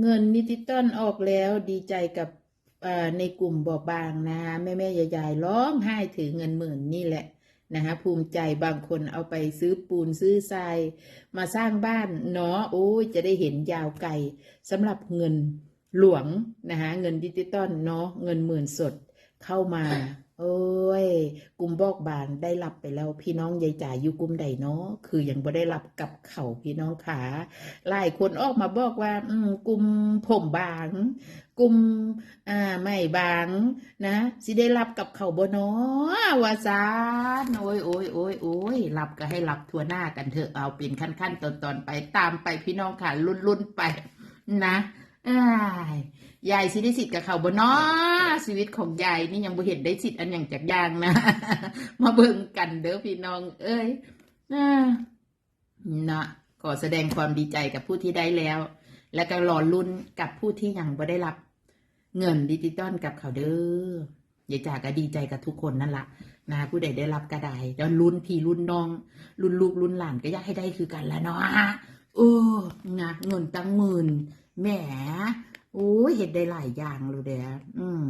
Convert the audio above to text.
เงินดิจิตอลออกแล้วดีใจกับในกลุ่มบอบบางนะคะแม่แม่ยายๆร้องไห้ถือเงินหมื่นนี่แหละนะคะภูมิใจบางคนเอาไปซื้อปูนซื้อทรายมาสร้างบ้านเนาะโอ้ยจะได้เห็นยาวไกลสำหรับเงินหลวงนะคะเงินดิจิตอลเนาะเงินหมื่นสดเข้ามา โอ้ยกุมบอกบางได้รับไปแล้วพี่น้องยายจ่ายอยู่กุมใดเนาะคือยังบ่ได้รับกับเขาพี่น้องขาหลายคนออกมาบอกว่า อืมกุมผมบาง กุมอ่าไม่บางนะสิได้รับกับเขาบ่เนาะว่าซาโอ้ยโอ้ยโอ้ยโอ้ยรับก็ให้รับทั่วหน้ากันเถอะเอาเป็นขั้นๆตอนๆไปตามไปพี่น้องค่ะรุ่นๆไปนะ ยยายสิได้สิทธิ์กับเขาบ่นาะชีวิตของยายนี่ยังบ่เห็นได้สิทธิ์อันอย่างจากยางนะ มาเบิ่งกันเด้อพี่น้อง เอ้ยนะขอแสดงความดีใจกับผู้ที่ได้แล้ว แล้วก็รอลุ้นกับผู้ที่ยังบ่ได้รับ เงินดิจิตอลกับเขาเด้อยายจ๋าก็ดีใจกับทุกคนนั่นละนะผู้ใดได้รับก็ได้แล้วลุ้นพี่ลุ้นน้องลุ้นลูกลุ้นหลานก็อยากให้ได้คือกันละเนาะเออนะเงินตั้งหมื่น แหมโอ้ยเห็ดได้หลายอย่างเลยเด้ออืม